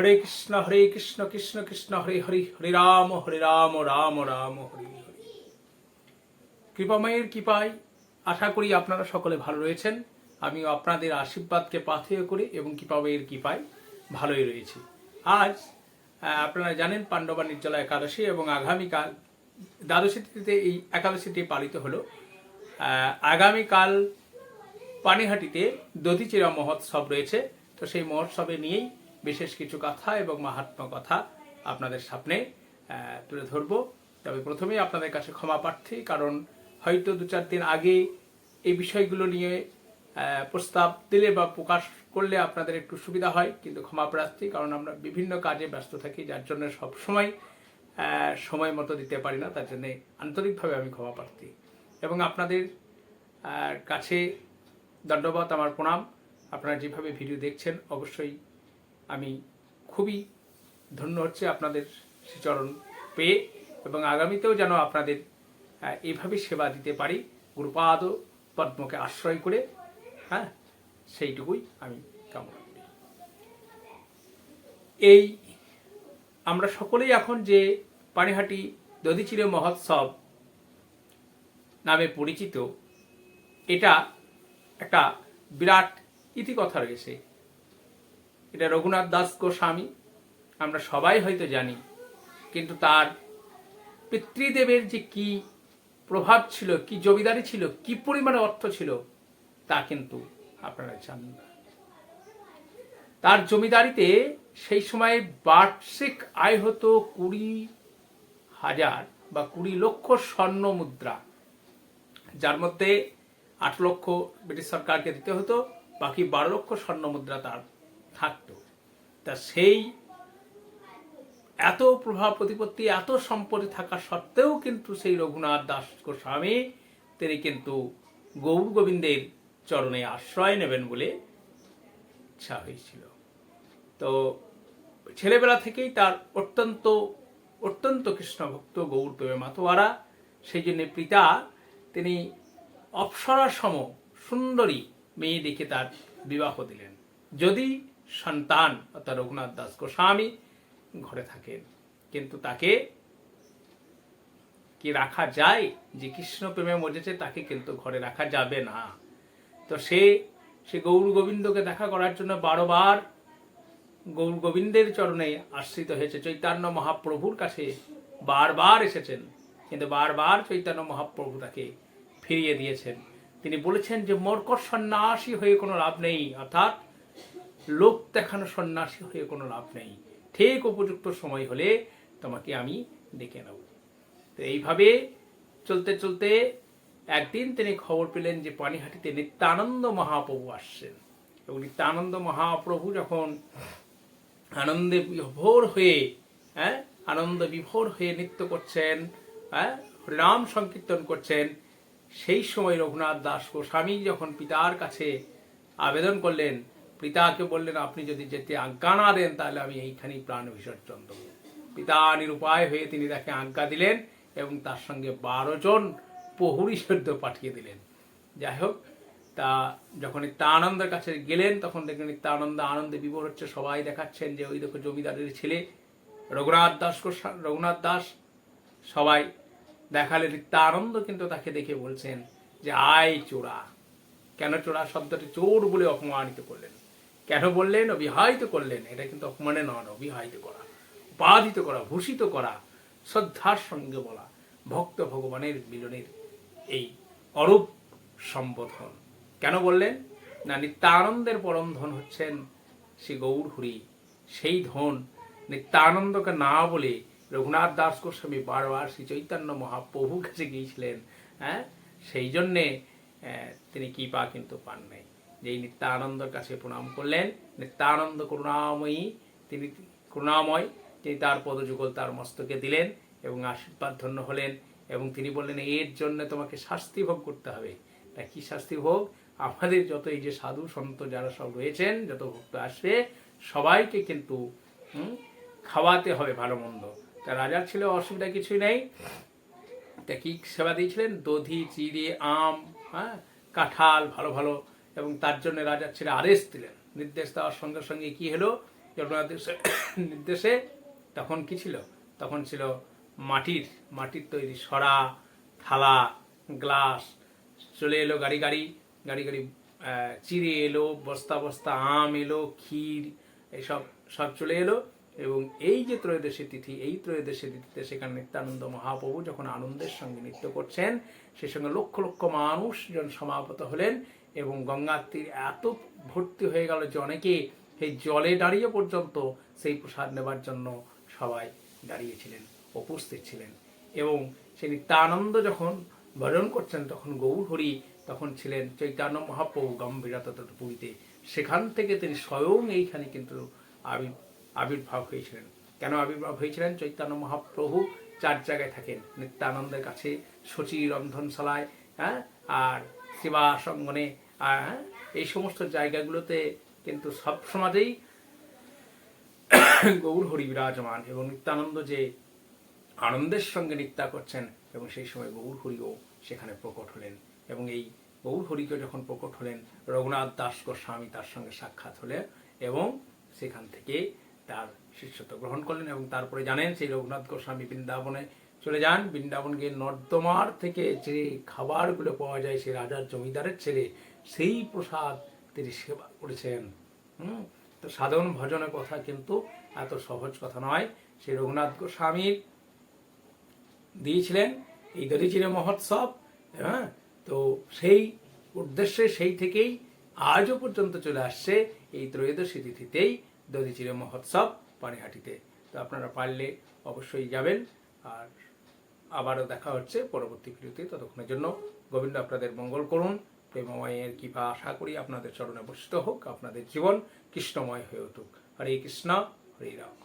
হরে কৃষ্ণ হরে কৃষ্ণ কৃষ্ণ কৃষ্ণ, হরে হরে হরে রাম হরে রাম রাম রাম, হরে হরে। কৃপাময়ের কৃপায় আশা করি আপনারা সকলে ভালো রয়েছেন। আমিও আপনাদের আশীর্বাদকে পাথেয় করে এবং কৃপাময়ের কৃপায় ভালোই রয়েছি। আজ আপনারা জানেন পাণ্ডবা নির্জলা একাদশী এবং আগামীকাল দ্বাদশীতে এই একাদশীটি পালিত হলো। আগামীকাল পানিহাটিতে দধিচিরা মহোৎসব রয়েছে। তো সেই মহোৎসবে নিয়েই বিশেষ কিছু কথা এবং মাহাত্ম্য কথা আপনাদের সামনে তুলে ধরবো। তবে প্রথমেই আপনাদের কাছে ক্ষমা প্রার্থী, কারণ হয়তো দু চার দিন আগে এই বিষয়গুলো নিয়ে প্রস্তাব দিলে বা প্রকাশ করলে আপনাদের একটু সুবিধা হয়, কিন্তু ক্ষমা প্রার্থী, কারণ আমরা বিভিন্ন কাজে ব্যস্ত থাকি, যার জন্য সবসময় সময় মতো দিতে পারি না, তার জন্য আন্তরিকভাবে আমি ক্ষমা প্রার্থী। এবং আপনাদের কাছে দণ্ডবত আমার প্রণাম। আপনারা যেভাবে ভিডিও দেখছেন, অবশ্যই আমি খুবই ধন্য হচ্ছে আপনাদের শ্রীচরণ পেয়ে এবং আগামীতেও যেন আপনাদের আহ, এইভাবে সেবা দিতে পারি। গুরুপাদ পদ্মকে আশ্রয় করে হ্যাঁ সেইটুকুই আমি কামনা করি। এই আমরা সকলেই এখন যে পানিহাটি দধিচিরে মহোৎসব নামে পরিচিত এটা একটা বিরাট ইতিকথা রয়েছে। এটা রঘুনাথ দাস গোস্বামী, আমরা সবাই হয়তো জানি, কিন্তু তার পিতৃদেবের যে কি প্রভাব ছিল, কি জমিদারি ছিল, কি পরিমাণে অর্থ ছিল, তা কিন্তু আপনারা জানেন না। তার জমিদারিতে সেই সময় বার্ষিক আয় হতো কুড়ি হাজার বা কুড়ি লক্ষ স্বর্ণ মুদ্রা, যার মধ্যে আট লক্ষ ব্রিটিশ সরকারকে দিতে হতো, বাকি বারো লক্ষ স্বর্ণ মুদ্রা তার থাকতো। তা সেই এত প্রভাব প্রতিপত্তি, এত সম্পদে থাকা সত্ত্বেও কিন্তু সেই রঘুনাথ দাস গোস্বামী, তিনি কিন্তু গৌর গোবিন্দের চরণে আশ্রয় নেবেন বলে ইচ্ছা হয়েছিল। তো ছেলেবেলা থেকেই তার অত্যন্ত অত্যন্ত কৃষ্ণভক্ত গৌর প্রেমে মাতোয়ারা। সেই জন্য পিতা, তিনি অপ্সরা সম সুন্দরী মেয়ে দেখে তার বিবাহ দিলেন। যদি সন্তান, অর্থাৎ রঘুনাথ দাস গোস্বামী ঘরে থাকেন। কিন্তু তাকে কি রাখা যায়? যে কৃষ্ণ প্রেমে মজেছে, তাকে কিন্তু ঘরে রাখা যাবে না। তো সে সে গৌর গোবিন্দকে দেখা করার জন্য বারবার গৌর গোবিন্দের চরণে আশ্রিত হয়েছে। চৈতন্য মহাপ্রভুর কাছে বারবার এসেছেন। কিন্তু বারবার চৈতন্য মহাপ্রভু তাকে ফিরিয়ে দিয়েছেন। তিনি বলেছেন যে মর্কট সন্ন্যাসী হয়ে কোনো লাভ নেই, অর্থাৎ লোক দেখানো সন্ন্যাসী হয়ে কোনো লাভ নেই। ঠিক উপযুক্ত সময় হলে তোমাকে আমি ডেকে নেব। তো এইভাবে চলতে চলতে একদিন তিনি খবর পেলেন যে পানিহাটিতে নিত্যানন্দ মহাপ্রভু আসছেন। এবং নিত্যানন্দ মহাপ্রভু যখন আনন্দে বিভোর হয়ে হ্যাঁ আনন্দ বিভোর হয়ে নৃত্য করছেন হ্যাঁ নাম সংকীর্তন করছেন, সেই সময় রঘুনাথ দাস গোস্বামী যখন পিতার কাছে আবেদন করলেন পিতাকে বললেন, আপনি যদি যেতে আজ্ঞা না দেন, তাহলে আমি এইখানেই প্রাণ বিসর্জন দেবো। পিতা নিরুপায় হয়ে তিনি তাকে আজ্ঞা দিলেন এবং তার সঙ্গে বারো জন প্রহরী সদ্য পাঠিয়ে দিলেন। যাই হোক, তা যখন নিত্যানন্দের কাছে গেলেন, তখন দেখলেন নিত্যানন্দ আনন্দে বিভোর হচ্ছে। সবাই দেখাচ্ছেন যে, ওই দেখো জমিদারের ছেলে, রঘুনাথ দাস রঘুনাথ দাস। সবাই দেখালে নিত্যানন্দ কিন্তু তাকে দেখে বলছেন যে, আয় চোরা। কেন চোরা? শব্দটি চোর বলে অপমানিত করলেন। কেন বললেন? অবিহাহিত করলেন। এটা কিন্তু অপমানে নন অবিহাহিত করা। উপাধিত করা, ভূষিত করা, শ্রদ্ধার সঙ্গে বলা, ভক্ত ভগবানের মিলনের এই অরূপ সম্বোধন। কেন বললেন? না, নিত্যানন্দের পরম ধন হচ্ছেন শ্রী গৌর হরি। সেই ধন নিত্যানন্দকে না বলে রঘুনাথ দাস গোস্বামী বারবার শ্রী চৈতন্য মহাপ্রভু কাছে গিয়েছিলেন হ্যাঁ? সেই জন্যে তিনি কৃপা কিন্তু পান নাই যেই নিত্যানন্দর কাছে প্রণাম করলেন। নিত্যানন্দ করুণাময়ী, তিনি করুণাময়, তিনি তার পদযুগল তার মস্তকে দিলেন এবং আশীর্বাদ ধন্য হলেন এবং তিনি বললেন, এর জন্য তোমাকে শাস্তি ভোগ করতে হবে। তা কি শাস্তি ভোগ? আমাদের যত এই যে সাধু সন্ত যারা সব রয়েছেন, যত ভক্ত আসবে, সবাইকে কিন্তু খাওয়াতে হবে ভালো মন্দ। তা রাজার ছিল অসুবিধা কিছুই নেই। তা কি সেবা দিয়েছিলেন? দধি, চিড়ে, আম হ্যাঁ কাঁঠাল, ভালো ভালো এবং তার জন্য রাজার ছেলে আদেশ দিলেন। নির্দেশ দেওয়ার সঙ্গে সঙ্গে কি হলো? জগন্নাথ দেবের নির্দেশে তখন কি ছিল? তখন ছিল মাটির মাটির তৈরি সরা, থালা, গ্লাস, চলে এলো গাড়ি গাড়ি। গাড়ি গাড়ি চিড়ে এলো, বস্তা বস্তা, আম এলো, ক্ষীর, এসব সব চলে এলো। এবং এই যে ত্রয়োদশী তিথি, এই ত্রয়োদশী তিথিতে সেখানে নিত্যানন্দ মহাপ্রভু যখন আনন্দের সঙ্গে নৃত্য করছেন, সে সঙ্গে লক্ষ লক্ষ মানুষজন সমাগত হলেন। এবং গঙ্গার তীর এত ভর্তি হয়ে গেল যে অনেকে সেই জলে দাঁড়িয়ে পর্যন্ত সেই প্রসাদ নেবার জন্য সবাই দাঁড়িয়েছিলেন, উপস্থিত ছিলেন। এবং সে নিত্যানন্দ যখন ভজন করছেন, তখন গৌর হরি তখন ছিলেন চৈতন্য মহাপ্রভু গম্ভীরত পুরীতে সেখান থেকে তিনি স্বয়ং এইখানে কিন্তু আবির আবির্ভাব হয়েছিলেন। কেন আবির্ভাব হয়েছিলেন? চৈতন্য মহাপ্রভু চার জায়গায় থাকেন, নিত্যানন্দের কাছে শচী রন্ধনশালায় হ্যাঁ? আর শিবা সঙ্গনে এই সমস্ত জায়গাগুলোতে কিন্তু সব সমাজেই গৌর হরি বিরাজমান এবং নিত্যানন্দ যে আনন্দের সঙ্গে নৃত্যা করছেন এবং সেই সময় গৌর হরিও সেখানে প্রকট হলেন এবং এই গৌর হরিকে যখন প্রকট হলেন, রঘুনাথ দাস গোস্বামী তার সঙ্গে সাক্ষাৎ হলেন এবং সেখান থেকে তার শিষ্যত্ব গ্রহণ করলেন এবং তারপরে জানেন সেই রঘুনাথ গোস্বামী বৃন্দাবনে চলে যান। বৃন্দাবন গিয়ে নর্দমার থেকে যে খাবারগুলো পাওয়া যায়, সে রাজার জমিদারের ছেলে, সেই প্রসাদ তিনি সেবা করেছেন। হুম? তো সাধারণ ভজনের কথা কিন্তু এত সহজ কথা নয়। সে রঘুনাথ গোস্বামীর দিয়েছিলেন এই দধিচিরে মহোৎসব হ্যাঁ? তো সেই উদ্দেশ্যে সেই থেকেই আজও পর্যন্ত চলে আসছে এই ত্রয়োদশী তিথিতেই দধিচিরে মহোৎসব পানিহাটিতে। তো আপনারা পারলে অবশ্যই যাবেন। আর আবারও দেখা হচ্ছে পরবর্তী ভিডিওতে। ততক্ষণের জন্য গোবিন্দ আপনাদের মঙ্গল করুন, প্রেমময়ের কৃপা আশা করি আপনাদের চরণে বসিত হোক, আপনাদের জীবন কৃষ্ণময় হয়ে উঠুক। হরে কৃষ্ণ, হরে রাম।